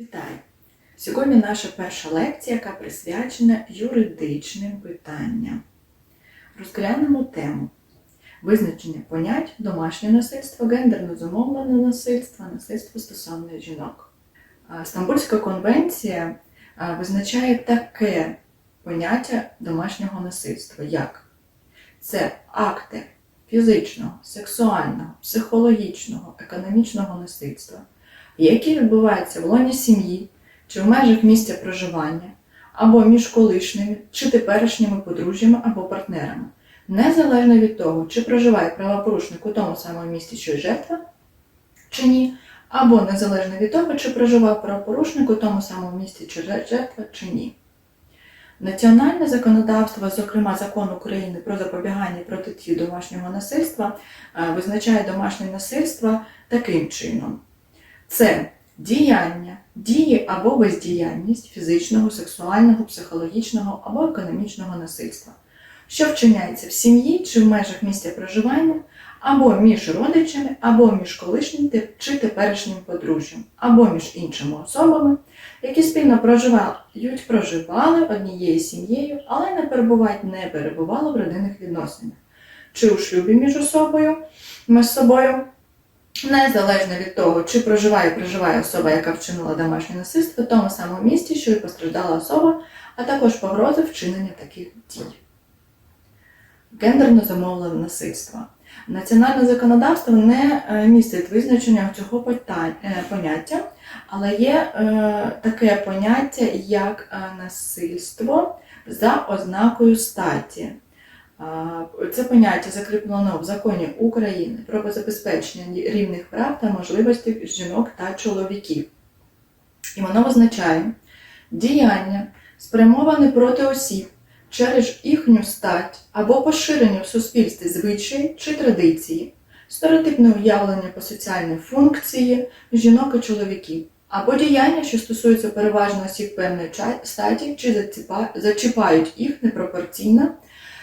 Вітаю! Сьогодні наша перша лекція, яка присвячена юридичним питанням. Розглянемо тему визначення понять домашнє насильство, гендерно зумовлене насильство, насильство стосовно жінок. Стамбульська конвенція визначає таке поняття домашнього насильства, як це акти фізичного, сексуального, психологічного, економічного насильства які відбуваються в лоні сім'ї чи в межах місця проживання, або між колишніми чи теперішніми подружжями або партнерами, незалежно від того, чи проживає правопорушник у тому самому місці, що й жертва, чи ні, або незалежно від того, чи проживав правопорушник у тому самому місці, чи жертва, чи ні. Національне законодавство, зокрема закон України про запобігання і протидію домашнього насильства, е, визначає домашнє насильство таким чином. Це діяння, дії або бездіяльність фізичного, сексуального, психологічного або економічного насильства, що вчиняється в сім'ї чи в межах місця проживання, або між родичами, або між колишнім чи теперішнім подружжям, або між іншими особами, які спільно проживають, проживали однією сім'єю, але не перебувають, не перебували в родинних відносинах, чи у шлюбі між особою, між собою. Незалежно від того, чи проживає проживає особа, яка вчинила домашнє насильство в тому самому місці, що і постраждала особа, а також погрози вчинення таких дій. Гендерно замовлене насильство. Національне законодавство не е, містить визначення цього е, поняття, але є е, таке поняття, як насильство за ознакою статі. Це поняття закріплено в законі України про забезпечення рівних прав та можливостей жінок та чоловіків. І воно визначає діяння, спрямоване проти осіб через їхню стать або поширення в суспільстві звичаї чи традиції, стереотипне уявлення по соціальній функції жінок і чоловіків, або діяння, що стосуються переважно осіб певної статі чи зачіпають їх непропорційно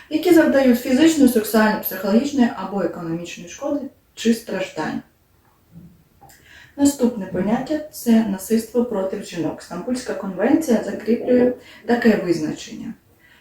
які завдають фізичної, сексуальної, психологічної або економічної шкоди чи страждань. Наступне поняття це насильство проти жінок. Стамбульська конвенція закріплює таке визначення,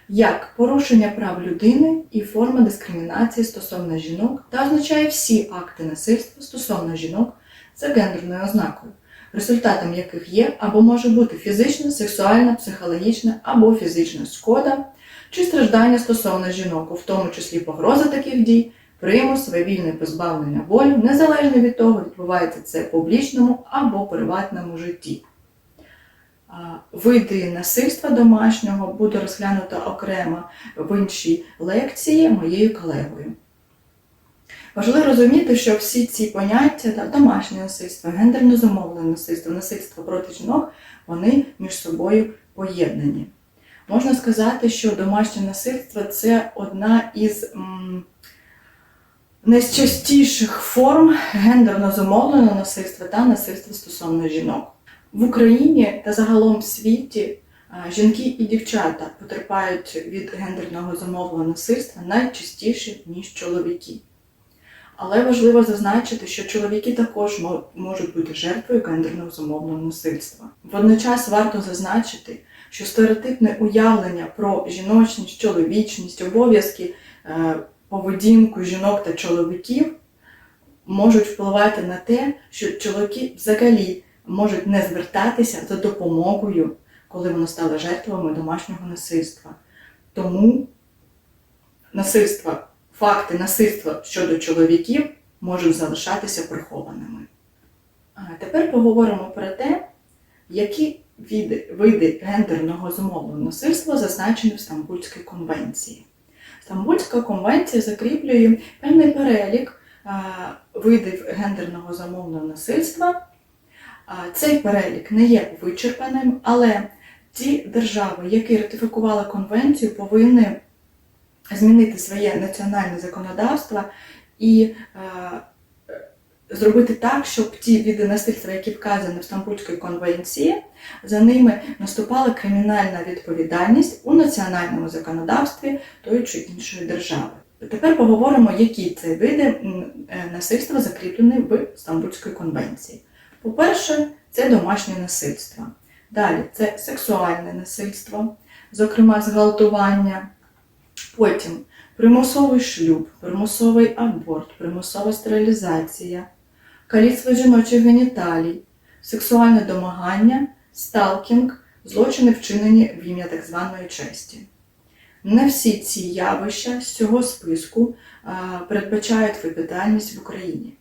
як порушення прав людини і форма дискримінації стосовно жінок та означає всі акти насильства стосовно жінок за гендерною ознакою, результатом яких є або може бути фізична, сексуальна, психологічна або фізична шкода чи страждання стосовно жінок, у тому числі погроза таких дій, примус, вивільне позбавлення волі, незалежно від того, відбувається це в публічному або приватному житті. Види насильства домашнього буде розглянуто окремо в іншій лекції моєю колегою. Важливо розуміти, що всі ці поняття домашнє насильство, гендерно зумовлене насильство, насильство проти жінок, вони між собою поєднані. Можна сказати, що домашнє насильство це одна із найчастіших форм гендерно зумовленого насильства та насильства стосовно жінок. В Україні та загалом в світі жінки і дівчата потерпають від гендерного зумовленого насильства найчастіше, ніж чоловіки. Але важливо зазначити, що чоловіки також можуть бути жертвою гендерного зумовленого насильства. Водночас варто зазначити, що стереотипне уявлення про жіночність, чоловічність, обов'язки, е, поведінку жінок та чоловіків можуть впливати на те, що чоловіки взагалі можуть не звертатися за допомогою, коли вони стали жертвами домашнього насильства. Тому насильства, факти насильства щодо чоловіків можуть залишатися прихованими. Тепер поговоримо про те, які види, види гендерного зумовленого насильства зазначені в Стамбульській конвенції. Стамбульська конвенція закріплює певний перелік видів гендерного замовного насильства. Цей перелік не є вичерпаним, але ті держави, які ратифікували конвенцію, повинні змінити своє національне законодавство і зробити так, щоб ті види насильства, які вказані в Стамбульській конвенції, за ними наступала кримінальна відповідальність у національному законодавстві тої чи іншої держави. Тепер поговоримо, які це види е, насильства закріплені в Стамбульській конвенції. По-перше, це домашнє насильство. Далі це сексуальне насильство, зокрема зґвалтування. Потім примусовий шлюб, примусовий аборт, примусова стерилізація, каліцтво жіночих геніталій, сексуальне домагання, сталкінг, злочини вчинені в ім'я так званої честі. Не всі ці явища з цього списку передбачають відповідальність в Україні.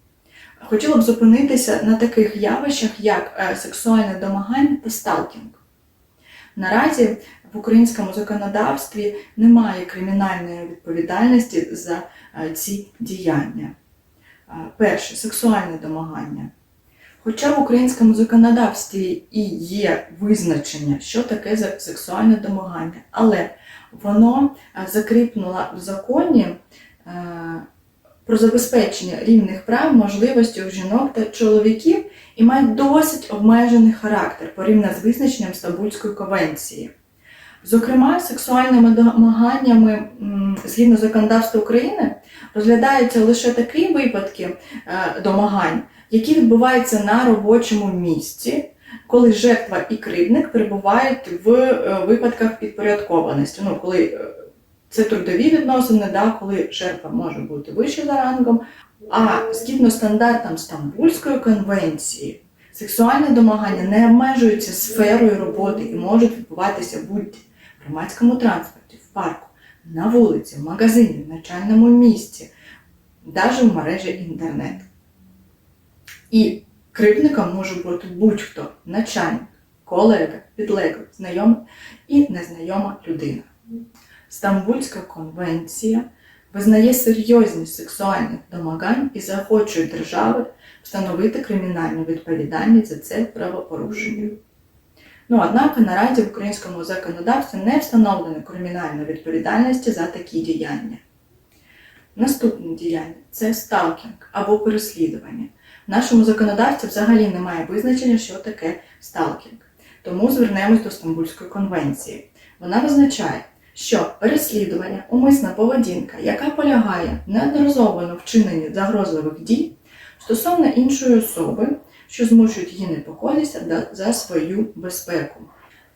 Хотіла б зупинитися на таких явищах, як е, сексуальне домагання та сталкінг. Наразі в українському законодавстві немає кримінальної відповідальності за е, ці діяння. Перше сексуальне домагання. Хоча в українському законодавстві і є визначення, що таке сексуальне домагання, але воно закріпнуло в законі про забезпечення рівних прав, можливостей у жінок та чоловіків і має досить обмежений характер порівняно з визначенням Стамбульської конвенції. Зокрема, сексуальними домаганнями згідно законодавства України розглядаються лише такі випадки е, домагань, які відбуваються на робочому місці, коли жертва і кривдник перебувають в е, випадках підпорядкованості. Ну, коли е, це трудові відносини, да, коли жертва може бути вище за рангом. А згідно стандартам Стамбульської конвенції, сексуальне домагання не обмежується сферою роботи і можуть відбуватися будь громадському транспорті, в парку, на вулиці, в магазині, в навчальному місці, навіть в мережі інтернет. І кривдником може бути будь-хто начальник, колега, підлеглий, знайомий і незнайома людина. Стамбульська конвенція визнає серйозність сексуальних домагань і захочує держави встановити кримінальну відповідальність за це правопорушення. Ну, однак наразі в українському законодавстві не встановлено кримінальної відповідальності за такі діяння. Наступне діяння це сталкінг або переслідування. В нашому законодавстві взагалі немає визначення, що таке сталкінг. Тому звернемось до Стамбульської конвенції. Вона визначає, що переслідування, умисна поведінка, яка полягає в неодноразовому вчиненні загрозливих дій стосовно іншої особи, що змушують її непокоїтися за свою безпеку.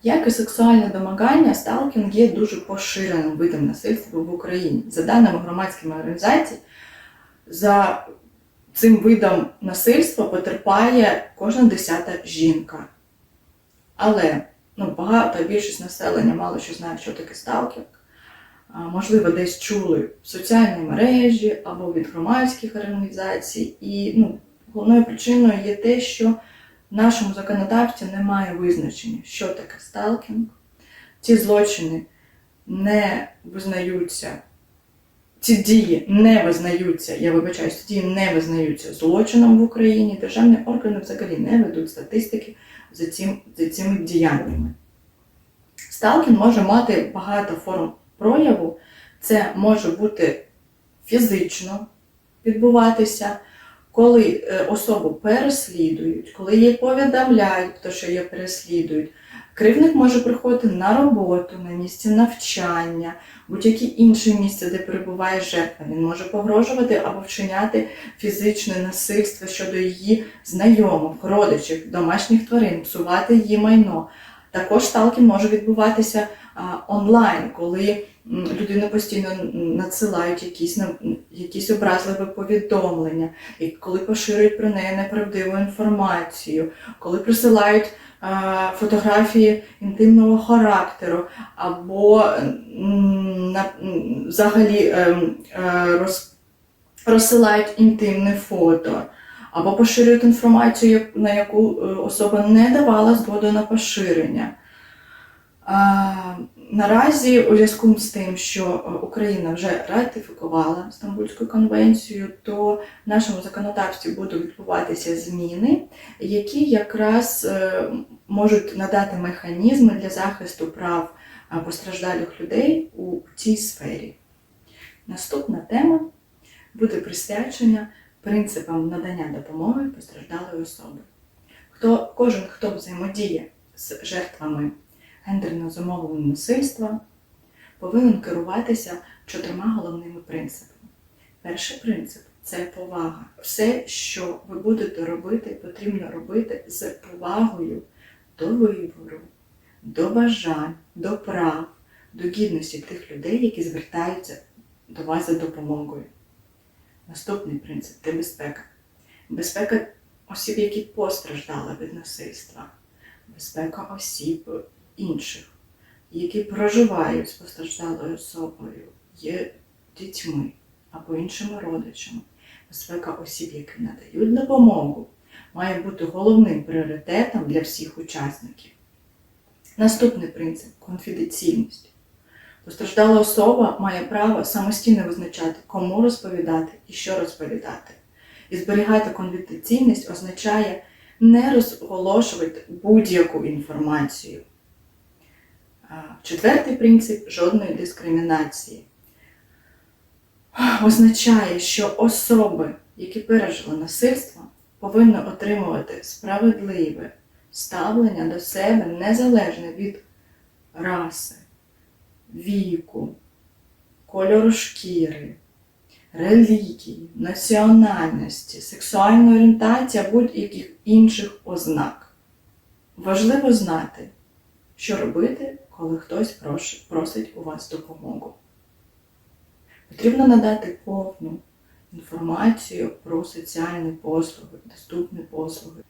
Як і сексуальне домагання, сталкінг є дуже поширеним видом насильства в Україні. За даними громадської організації, за цим видом насильства потерпає кожна десята жінка. Але ну, багато більшість населення мало що знає, що таке сталкінг. Можливо, десь чули в соціальній мережі або від громадських організацій. І ну, головною причиною є те, що в нашому законодавстві немає визначення, що таке сталкінг. Ці злочини не визнаються, ці дії не визнаються, я вибачаюсь, ці дії не визнаються злочином в Україні. Державні органи взагалі не ведуть статистики за, цим, за цими діяннями. Сталкінг може мати багато форм прояву. Це може бути фізично відбуватися, коли е, особу переслідують, коли її повідомляють, то, що її переслідують. Кривник може приходити на роботу, на місці навчання, будь-яке інше місце, де перебуває жертва. Він може погрожувати або вчиняти фізичне насильство щодо її знайомих, родичів, домашніх тварин, псувати її майно. Також сталкінг може відбуватися онлайн, коли людину постійно надсилають якісь, якісь образливі повідомлення, і коли поширюють про неї неправдиву інформацію, коли присилають а, фотографії інтимного характеру, або взагалі е, роз, розсилають інтимне фото. Або поширюють інформацію, на яку е, особа не давала згоду на поширення. Наразі, у зв'язку з тим, що е, Україна вже ратифікувала Стамбульську конвенцію, то в нашому законодавстві будуть відбуватися зміни, які якраз е, можуть надати механізми для захисту прав е, постраждалих людей у цій сфері. Наступна тема буде присвячена принципам надання допомоги постраждалої особи. Хто, кожен, хто взаємодіє з жертвами гендерно зумовленого насильства, повинен керуватися чотирма головними принципами. Перший принцип це повага. Все, що ви будете робити, потрібно робити з повагою до вибору, до бажань, до прав, до гідності тих людей, які звертаються до вас за допомогою. Наступний принцип це безпека. Безпека осіб, які постраждали від насильства, безпека осіб інших, які проживають з постраждалою особою, є дітьми або іншими родичами. Безпека осіб, які надають допомогу, має бути головним пріоритетом для всіх учасників. Наступний принцип конфіденційність. Постраждала особа має право самостійно визначати, кому розповідати і що розповідати. І зберігати конфіденційність означає не розголошувати будь-яку інформацію. Четвертий принцип жодної дискримінації. Означає, що особи, які пережили насильство, повинні отримувати справедливе ставлення до себе незалежно від раси, віку, кольору шкіри, релігії, національності, сексуальної орієнтації будь-яких інших ознак. Важливо знати, що робити, коли хтось просить у вас допомогу. Потрібно надати повну інформацію про соціальні послуги, доступні послуги.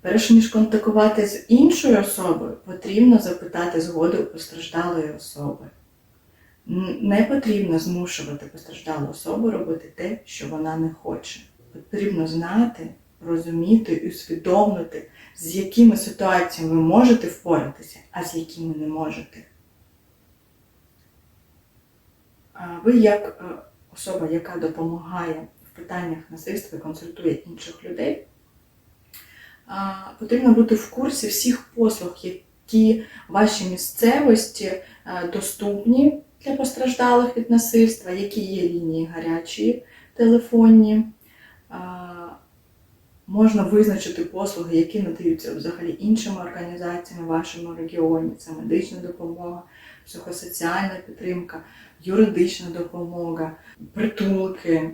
Перш ніж контактувати з іншою особою, потрібно запитати згоди у постраждалої особи. Не потрібно змушувати постраждалу особу робити те, що вона не хоче. Потрібно знати, розуміти і усвідомити, з якими ситуаціями ви можете впоратися, а з якими не можете. Ви, як е, особа, яка допомагає в питаннях насильства і консультує інших людей, потрібно бути в курсі всіх послуг, які в вашій місцевості е, доступні для постраждалих від насильства, які є лінії гарячі, телефонні. Можна визначити послуги, які надаються взагалі іншими організаціями в вашому регіоні. Це медична допомога, психосоціальна підтримка, юридична допомога, притулки.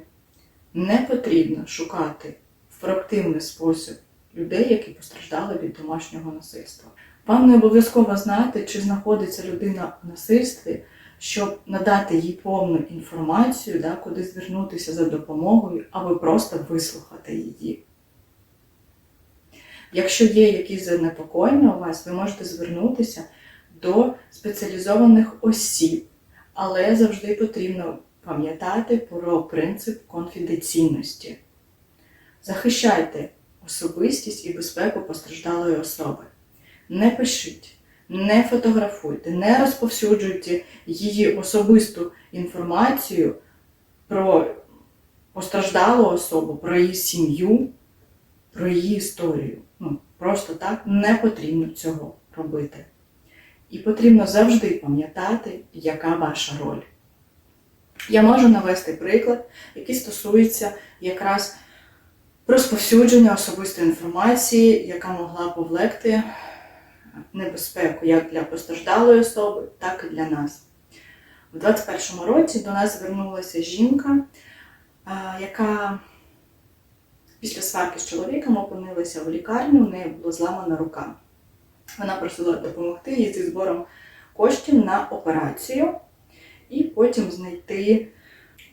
Не потрібно шукати в проактивний спосіб людей, які постраждали від домашнього насильства. Вам не обов'язково знати, чи знаходиться людина в насильстві, щоб надати їй повну інформацію, да, куди звернутися за допомогою, або просто вислухати її. Якщо є якісь занепокоєння у вас, ви можете звернутися до спеціалізованих осіб, але завжди потрібно пам'ятати про принцип конфіденційності. Захищайте особистість і безпеку постраждалої особи. Не пишіть, не фотографуйте, не розповсюджуйте її особисту інформацію про постраждалу особу, про її сім'ю, про її історію. Просто так не потрібно цього робити. І потрібно завжди пам'ятати, яка ваша роль. Я можу навести приклад, який стосується якраз розповсюдження особистої інформації, яка могла повлекти небезпеку як для постраждалої особи, так і для нас. У 2021 році до нас звернулася жінка, яка після сварки з чоловіком опинилася в лікарні, у неї була зламана рука. Вона просила допомогти їй зі збором коштів на операцію і потім знайти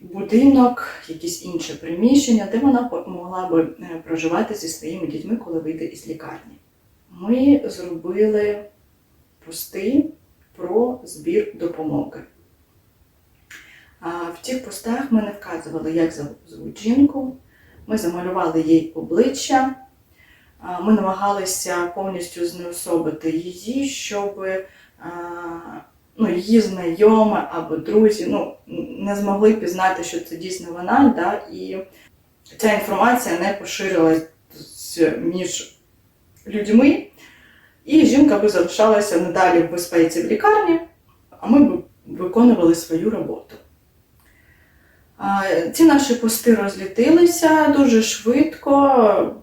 будинок, якесь інше приміщення, де вона могла би е, проживати зі своїми дітьми, коли вийде із лікарні. Ми зробили пости про збір допомоги. В цих постах ми не вказували, як звуть жінку. Ми замалювали їй обличчя. Ми намагалися повністю знеособити її, щоб ну, її знайомі або друзі ну, не змогли пізнати, що це дійсно вона, да, і ця інформація не поширилась між людьми, і жінка би залишалася надалі в безпеці в лікарні, а ми б виконували свою роботу. Ці наші пости розлітилися дуже швидко,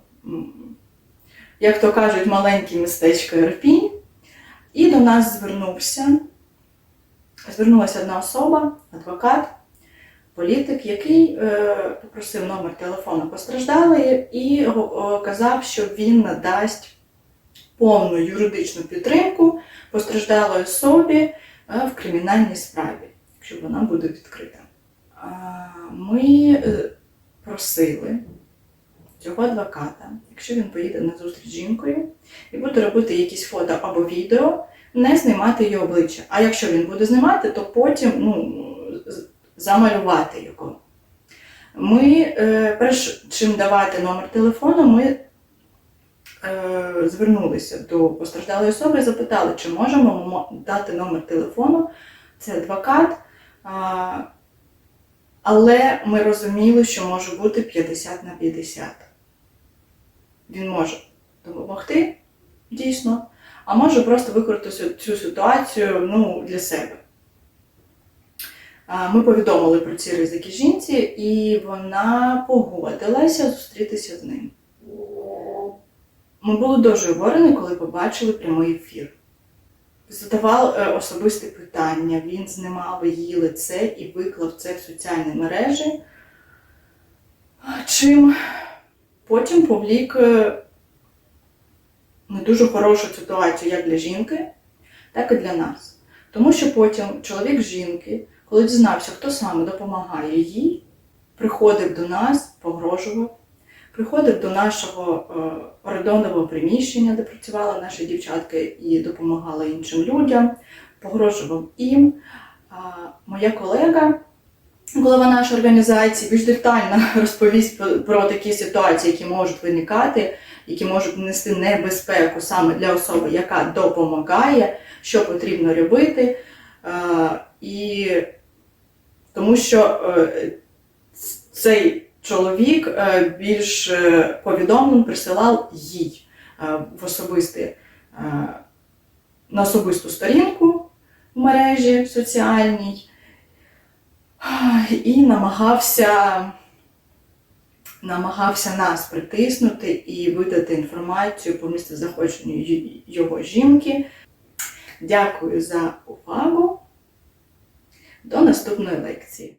як то кажуть, маленьке містечко Ірпінь. І до нас звернувся, звернулася одна особа, адвокат, політик, який е, попросив номер телефону постраждалої і казав, що він надасть повну юридичну підтримку постраждалої особі е, в кримінальній справі, якщо вона буде відкрита. Ми е, просили цього адвоката, якщо він поїде на зустріч з жінкою і буде робити якісь фото або відео, не знімати її обличчя. А якщо він буде знімати, то потім ну, замалювати його. Ми, е, перш чим давати номер телефону, ми е, звернулися до постраждалої особи і запитали, чи можемо дати номер телефону. Це адвокат. Але ми розуміли, що може бути 50 на 50. Він може допомогти, дійсно, а може просто використати цю ситуацію ну, для себе. Ми повідомили про ці ризики жінці, і вона погодилася зустрітися з ним. Ми були дуже обурені, коли побачили прямий ефір. Задавав е, особисті питання, він знімав її лице і виклав це в соціальні мережі. Чим потім повлік е, не дуже хорошу ситуацію як для жінки, так і для нас. Тому що потім чоловік жінки, коли дізнався, хто саме допомагає їй, приходив до нас, погрожував, приходив до нашого е, орендованого приміщення, де працювала наша дівчатка і допомагала іншим людям, погрожував їм. Моя колега, голова нашої організації, більш детально розповість про- такі ситуації, які можуть виникати, які можуть нести небезпеку саме для особи, яка допомагає, що потрібно робити. І тому що е, цей чоловік е, більш е, повідомлень присилав їй е, в особисті, на особисту сторінку в мережі соціальній і намагався, намагався нас притиснути і видати інформацію по місцезнаходженню й- його жінки. Дякую за увагу. До наступної лекції.